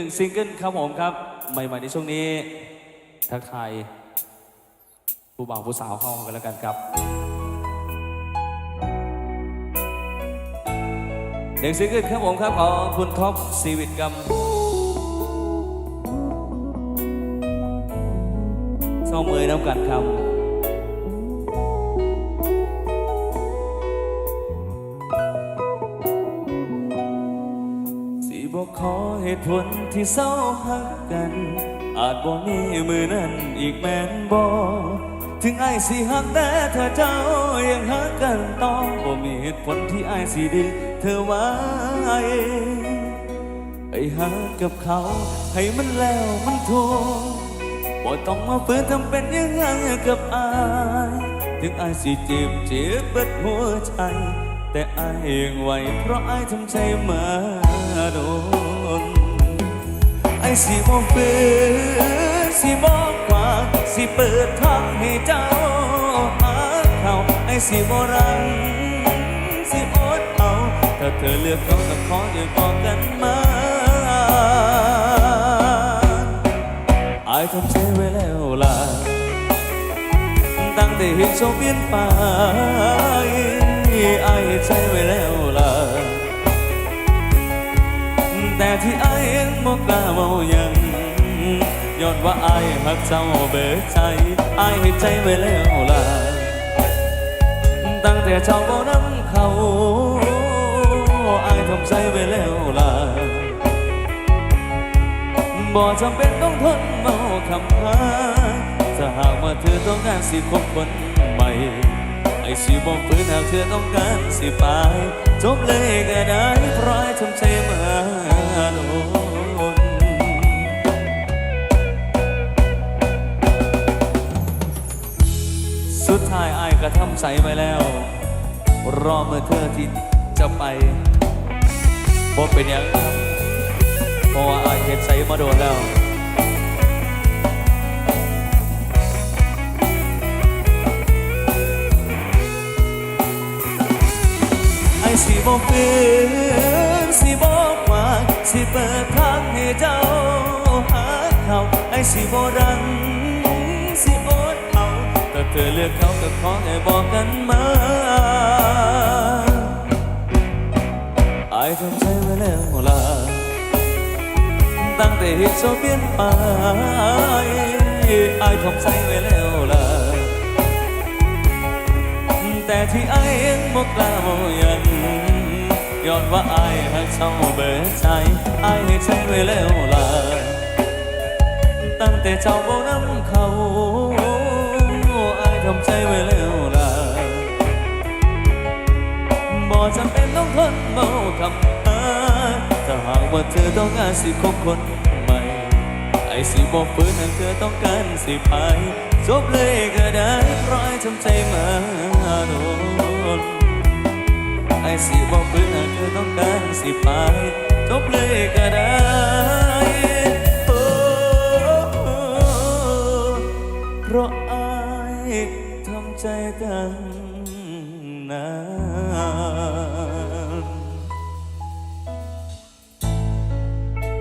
นึ่งซิงเกิลครับผมครับ ใหม่ๆในช่วงนี้ ทักทายผู้บ่าวผู้สาวเข้ากันแล้วกันครับหนึ่งซิงเกิลครับผมครับของคุณท็อปซีวิตกัมสองมือน้ำกันครับ ขอเหตุผลที่เศร้าหักกัน อาจบ่มีมือนั้นอีกแม่นบ่ถึงไอ้สิหักแต่เธอเจ้ายังหักกันต่อบ่มีเหตุผลที่ไอ้สิดึงเธอไว้ไอ้หักกับเขา ให้มันแล้วมันถูกบ่ต้องมาฝืนทำเป็นยังไงกับอายถึงอายสิเจ็บเจ็บเบิดหัวใจ แต่อายยังไหวเพราะอายทำใจมาโดน ไอ้สิบอกเปิดสิบอกว่าสิเปิดทางให้เจ้าหาเขาไอ้สิบรังสิอดเอาถ้าเธอเลือกเขาก็ขออย่าบอกกันมาไอ้ทำใจไว้แล้วล่ะตั้งแต่เห็นโชคเปลี่ยนไปไอ้ใจไว้แล้ว แต่ที่ไอ้ยังบอกล้าเมายังย้อนว่าไอ้หักเจ้าเบิดใจไอ้ให้ใจไว้แล้วล่ะตั้งแต่เจ้าเมาน้ำเขาไอ้ทำใจไว้แล้วล่ะบ่จำเป็นต้องทนเมาคำพาถ้าหากว่าเธอต้องการสิคบคนใหม่ไอ้สิบอกฝืนหากเธอต้องการสิไปจบเลยก็ได้เพราะไอ้ทำใจมา ทำใจไว้แล้ว รอเมื่อเธอที่จะไปบ่เป็นอย่างเพราะว่าอายเห็นใส่มาโดนแล้วไอ้สิบอกเปลี่ยนสิบอกว่าสิเปิดทางให้เจ้าหาเขาไอ้สิบรังสิอดเอาแต่ เธอเลือกเขาก็ขอให้บอกกันมาไอ้ทำใจไว้แล้วล่ะตั้งแต่เหตุโซเปลี่ยนไปอายทำใจไว้แล้วล่ะแต่ที่ไอายยังบอกกล้าบอกยังย้อนว่าไอายหักเศร้าเบิดใจไอายให้ใจไว้แล้วล่ะตั้งแต่เจ้าบอกน้ำเขา อายทำใจไว้แล้วล่ะบ่จำเป็นต้องทนเมาคำพาถ้าหากว่าเธอต้องการสิคบคนใหม่ ไอ้สิบอกฝืนหากเธอต้องการสิไปจบเลยก็ได้ราะไอ้ทำใจมาโดนไอ้สิบอกฝืนหากเธอต้องการสิไปจบเลยก็ได้เพราะ ใจตั้งนาน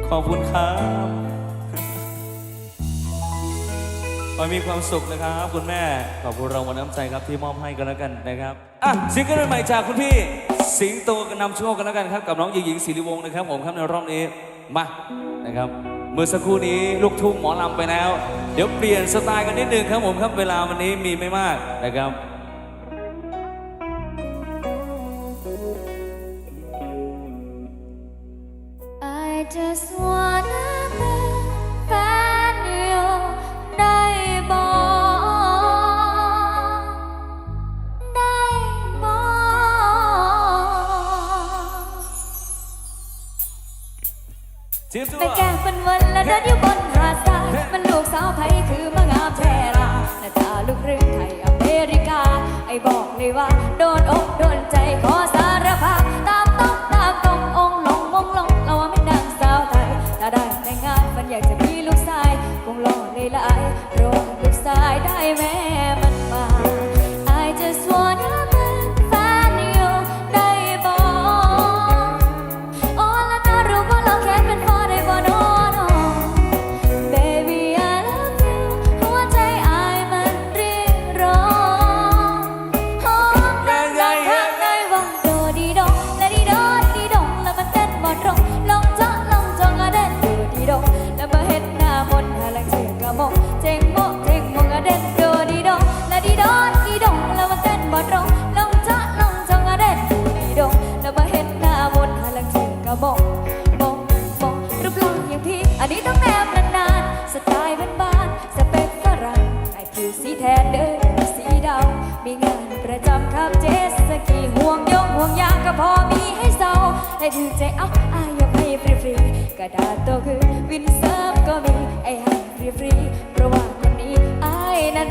ขอบคุณครับขอให้มีความสุขนะครับ คุณแม่ ขอบคุณรางวัลน้ำใจครับที่มอบให้กันแล้วกันนะครับ อะซิงเกิลใหม่จากคุณพี่ สิงโตนำโชคกันแล้วกันครับ กับน้องหญิงหญิงศิริวงศ์นะครับผมครับในรอบนี้ มานะครับ เมื่อสักครู่นี้ลูกทุ่งหมอลำไปแล้ว เดี๋ยวเปลี่ยนสไตล์กันนิดนึงครับผมครับเวลาวันนี้มีไม่มากนะครับ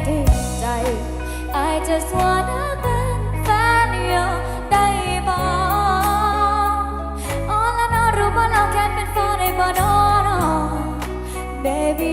ายนั้นถึงใจ I just wanna เป็นแฟนเดียวได้บ่ All I know รู้ว่าเราแค่เป็นแฟนได้บ่ no no Baby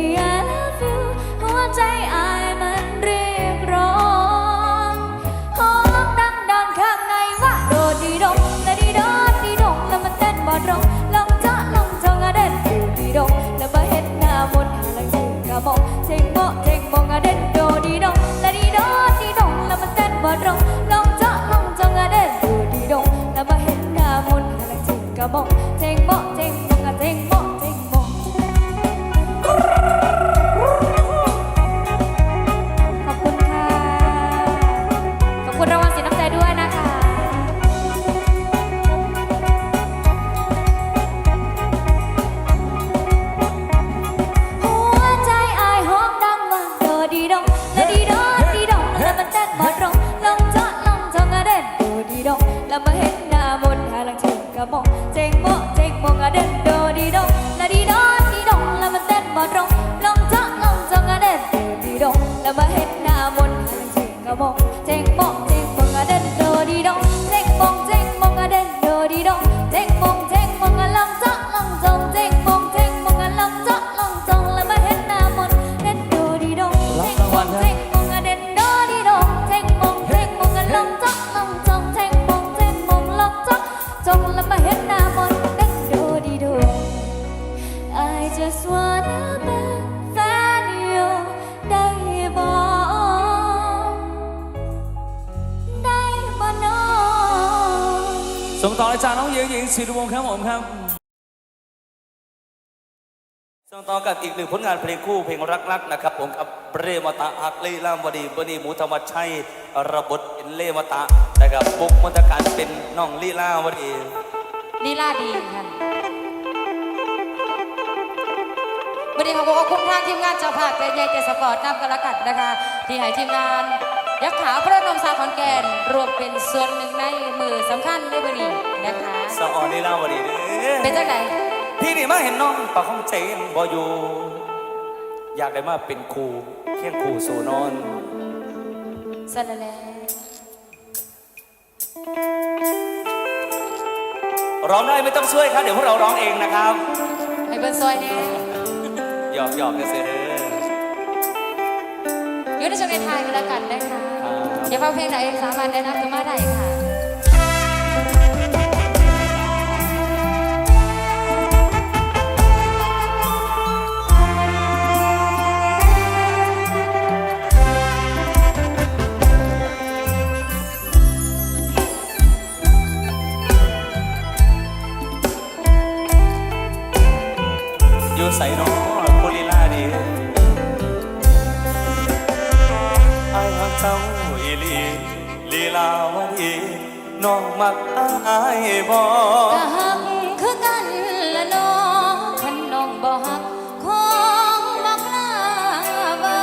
ส่งต่ออาจารย์น้องหญิงหญิงศิริวงศ์ครับผมครับ ส่งต่อกับอีกหนึ่งผลงานเพลงคู่เพลงรักๆนะครับผมกับเรมตะฮักลีลามวดีบนีหมูธรรมชัยระบทเป็นเลมตะนะครับปุกมนตการเป็นน้องลีลาวดีลีลาดีค่ะวันนี้ขอบอกว่าคุ้มทางทีมงานเจ้าภาพแต่ใหญ่แต่สปอร์ตนำกันละกันนะคะ ที่ให้ทีมงาน ยักษ์ขาวพระนมสาขอนแก่นรวมเป็นส่วนหนึ่งในมือสำคัญในวันนี้นะคะสะออนลีลาวดีเด้อเป็นจังไหนพี่นี่มาเห็นน้องปากของเจงบออยู่ อยากได้มาเป็นครูเคียงครูสู่นอนสันแลร้องได้ไม่ต้องช่วยครับเดี๋ยวพวกเราร้องเองนะครับให้เบิ้ลซอยเนี่ยหยอกหยอกกันเสียเด้อ อยู่ในช่วงในไทายกันละกันนะคะครับอย่าฟังเพลงไหนสามารถได้นะคือมาได้ค่ะ มักอายบอก็หักคือกันละน้องคันน้องบ่หักของบักลาเบา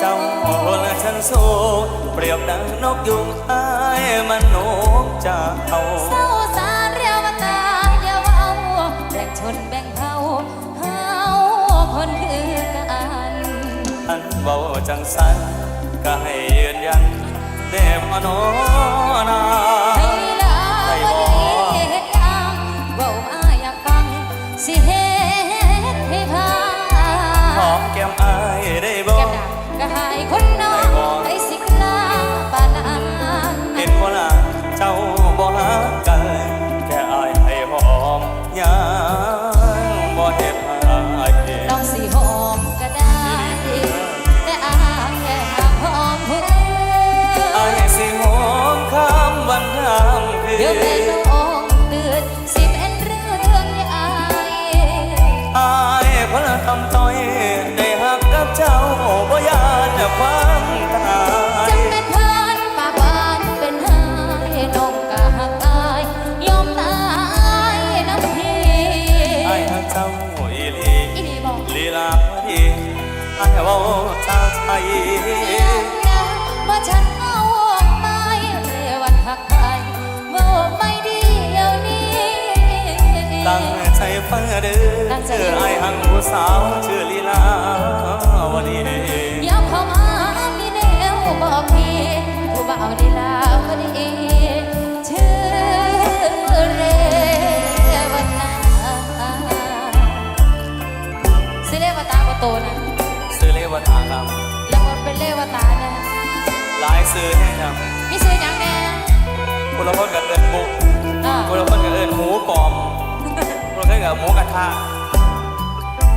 เจ้าคนฉันสูงเปรียบดังนกยุงอายมันนกจากเขาเศร้าสารเรียวมาตายเดียวเอาแบ่งชนแบ่งเผ่าเฮาคนคือกันอันเบาจังสันก็ให้ยืนยันเด็บอนอนา ชาวไทยว่าฉันเอาไม่เรวันหักใครว่าไม่เดียวนี้ ตั้งใจฟังเด้ตั้งใจอไอ้หังผู้สาวชื่อลีลาวดีย้ำเข้ามามีแนวบอกพี่ผู้บ่าวลีลาวดีชื่อเรวันนาสิเรวตาประตูนะ ซื้อเลวตาครับ แล้วก็เป็นเรวตานะหลายซื้อให้ครับมีซื้อหยังแน่คนละคนกับเอินบุกอ่าคนละคนกับเอินหมูปลอมคนละคนกับหมูกระทะ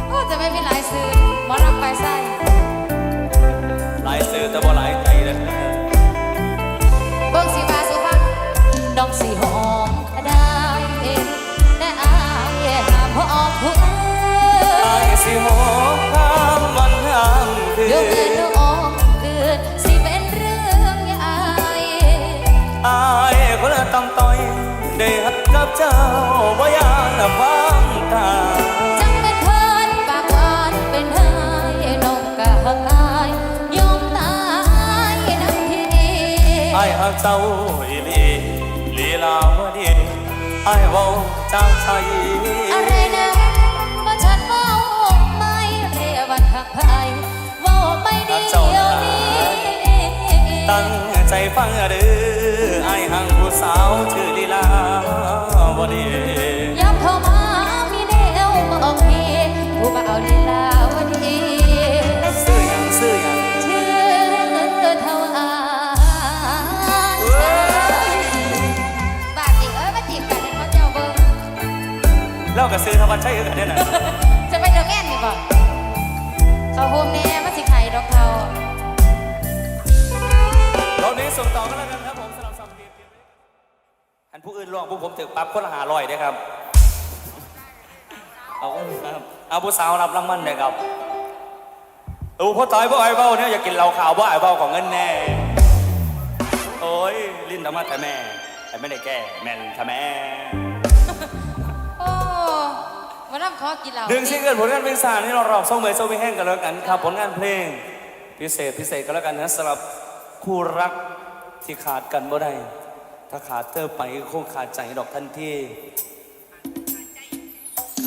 โอ้จะไม่มีหลายซื้อหมอรำไปไส้หลายซื้อแต่บ่หลายใจเลยเบิ่งสีฟ้าสุฟังดอกสีหอ กับเจ้าบ่อยางละความตาจังเป็นเพิ่นปากหวานเป็นไห้น้องกะหักอายยอมตายน้ำทีไอ้หักเจ้าอีหลีลีลาวดีไอ้เว้าจากใจอะไรนะว่าฉันเมาไม่เรวันหักไผ่เว่าไม่เดียวนี้ตั้ง ใจฟังเด้อไอ้หังผู้สาวชื่อลีลาวดีย้ำเข้ามามีแนวบอกพี่ผู้บ่าวลีลาวดีซื้อหยังซื้อหยังชื่อเท่าอาบาดจีเอ้ยมาจีบกันเลยเขาเจ้าเบิ้งเล่ากับซื้อทวัชชัยกันเนี่ยนะจะไปเดอะแง่นนี่บ่เขาโฮมแน่ม ผู้อื่นร้องพวกผมถึกปรั๊บคนละหาลอยได้ครับ เอาครับ เอาผู้สาวรับรางวัลได้ครับโอ้พ่อตายพ่อไอ้เบ้าเนี่ยอยากกินเหล้าขาวพ่อไอ้เบ้าของเงินแน่ โอ้ยลิ้นธรรมะแต่แม่แต่ไม่ได้แก้แม่นทำแม่โอ้มาน้ำขอกินเหล้าดึงซิงเกิลผลงานเพลงสารนี่เรารอบส่งเมย์ส่งไปแห้งกันแล้วกันครับผลงานเพลง พิเศษพิเศษกันแล้วกันนะสำหรับคู่รักที่ขาดกันบ่ได้ ถ้าขาดเธอไปคงขาดใจดอกทันที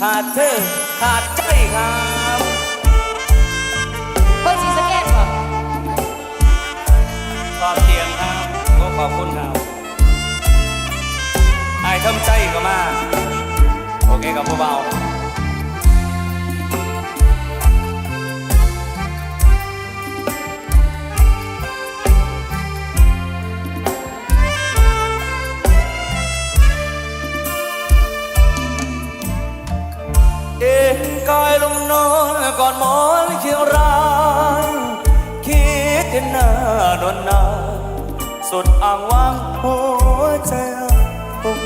ขาดเธอขาดใจครับเบิ้งสีสะเก็ตบ่ขอบเตียงครับก็ขอบคุณครับไอ้ทำใจก็มา โอเคกับผู้เบา กายลงนอนก่อนหมอนเคียงรายคิดถึงหน้าโดนนาสุดอ่างว่างหัวใจผม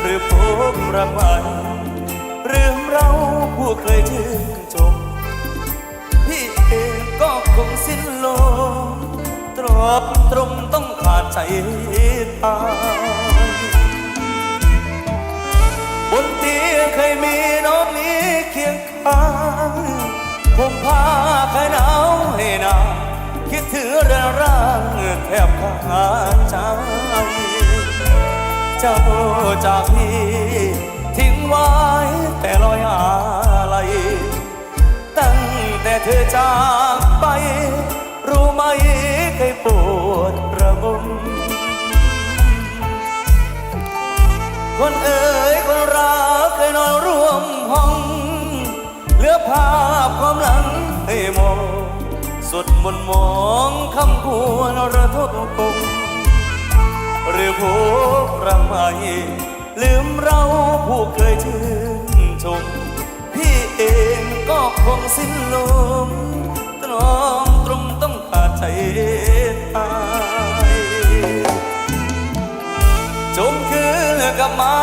หรือผมรักมันหรือเราผู้เคยชื่นชมพี่เองก็คงสิ้นลมตรอบตรงต้องขาดใจตาย บนเตียงเคยมีน้องนี้เคียงข้างผมพาใครหนาวให้นางคิดถึงเรื่องร่างแทบขาดใจเจ้าจากพี่ทิ้งไว้แต่ลอยอะไรตั้งแต่เธอจากไป รู้ไหมเคยปวดระบม คนเอ๋ยคนรักเคยนอนร่วมห้อง เหลือภาพความหลังให้มอง สุดมนมองคำควรระทบปงหรือผู้รำไมลืมเราผู้เคยชื่นชม พี่เองก็คงสิ้นลมตรอมตรงต้องขาดใจ มา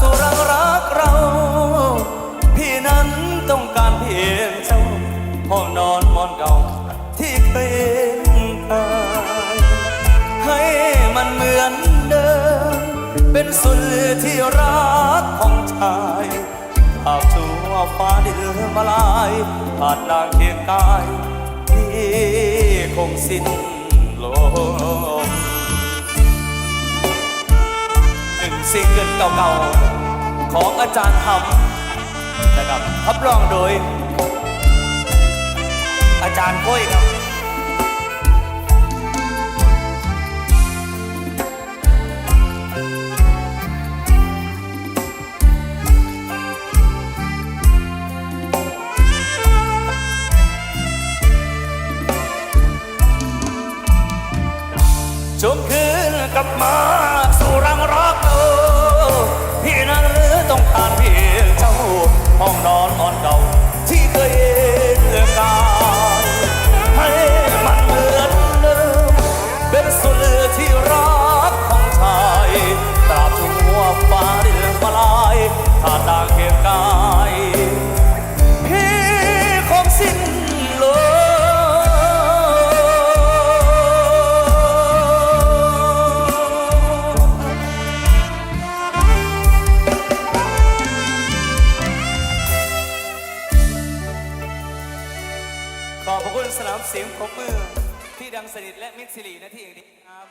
สู่รักรักเรา พี่นั้นต้องการเพียงเจ้าห้องนอนมอนเก่าที่เคยเอ็นตายให้มันเหมือนเดิม เป็นสุดที่รักของชายภาพชั่วฟ้าดินมาลายผ่านนางเคียงกายพี่คงสิ้นลม ซิงเกิลเก่าๆ ของอาจารย์ทำนะครับรับรองโดย อาจารย์ก้อยครับ ขอบพระคุณสนามเสียงของมือที่ดังสนิทและมิตรสิรินะที่อย่างนี้ครับ